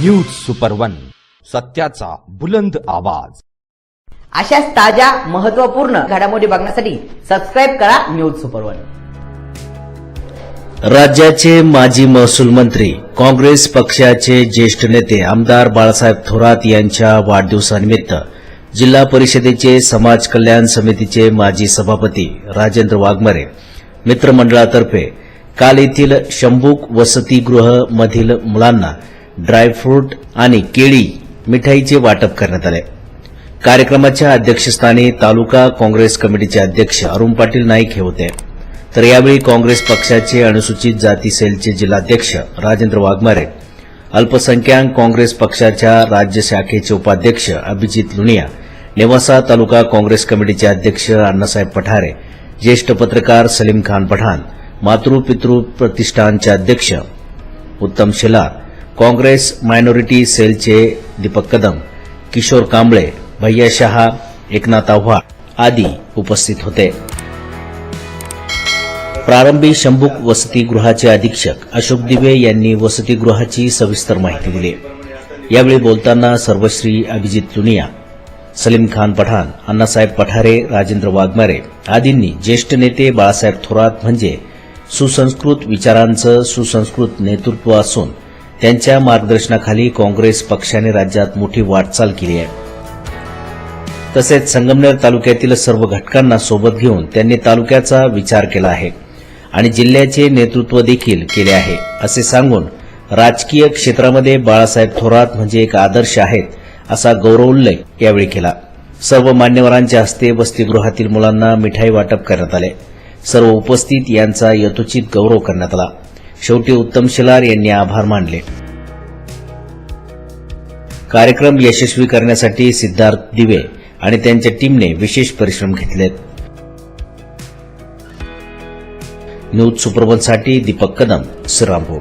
News super one सत्याचा बुलंद आवाज. अशाच ताज्या महत्त्वपूर्ण घडामोडी बघण्यासाठी सबस्क्राईब करा न्यूज सुपर वन राज्याचे माजी महसूल मंत्री काँग्रेस पक्षाचे ज्येष्ठ नेते आमदार बाळासाहेब थोरात यांच्या वाढदिवसानिमित्त जिल्हा परिषदेचे समाज कल्याण समितीचे माजी सभापती राजेंद्र वाघमारे मित्रमंडळातर्फे काल येथील शंभूक वसतिगृह मधील मुलांना ड्रायफ्रूट आणि केळी मिठाईचे वाटप करण्यात आले. कार्यक्रमाच्या अध्यक्षस्थानी तालुका काँग्रेस कमिटीचे अध्यक्ष अरुण पाटील नाईक हे होते. तर यावेळी काँग्रेस पक्षाचे अनुसूचित जाती सेलचे जिल्हाध्यक्ष राजेंद्र वाघमारे अल्पसंख्याक काँग्रेस पक्षाच्या राज्य शाखेचे उपाध्यक्ष अभिजित लुनिया नेवासा तालुका काँग्रेस कमिटीचे अध्यक्ष अण्णासाहेब पठारे ज्येष्ठ पत्रकार सलीम खान पठाण मातृपितृ प्रतिष्ठानचे अध्यक्ष उत्तम शेलार काँग्रेस मायनॉरिटी सेलचे दीपक कदम किशोर कांबळे भैया शहा एकनाथ आव्हाड आदी उपस्थित होते प्रारंभी शंभूक वसतिगृहाचे अधीक्षक अशोक दिवे यांनी वसतिगृहाची सविस्तर माहिती दिली यावेळी बोलताना सर्वश्री अभिजित लुनिया सलीम खान पठाण अण्णासाहेब पठारे राजेंद्र वाघमारे आदींनी ज्येष्ठ नेते बाळासाहेब थोरात म्हणजे सुसंस्कृत विचारांचं सुसंस्कृत नेतृत्व असून त्यांच्या मार्गदर्शनाखाली काँग्रेस पक्षाने राज्यात मोठी वाटचाल केली आहे. तसेच संगमनेर तालुक्यातील सर्व घटकांना सोबत घेऊन त्यांनी तालुक्याचा विचार केला आहे आणि जिल्ह्याचे नेतृत्व देखील केले आहे असे सांगून राजकीय क्षेत्रामध्ये बाळासाहेब थोरात म्हणजे एक आदर्श आहेत असा गौरवोल्लेख यावेळी केला. सर्व मान्यवरांच्या हस्ते वसतिगृहातील मुलांना मिठाई वाटप करण्यात आले. सर्व उपस्थित यांचा यथोचित गौरव करण्यात आला. शेवटी उत्तम शिलार यांनी आभार मानले. कार्यक्रम यशस्वी करण्यासाठी सिद्धार्थ दिवे आणि त्यांच्या टीमने विशेष परिश्रम घेतलेत. न्यूज सुप्रभातसाठी दीपक कदम श्रीरामपूर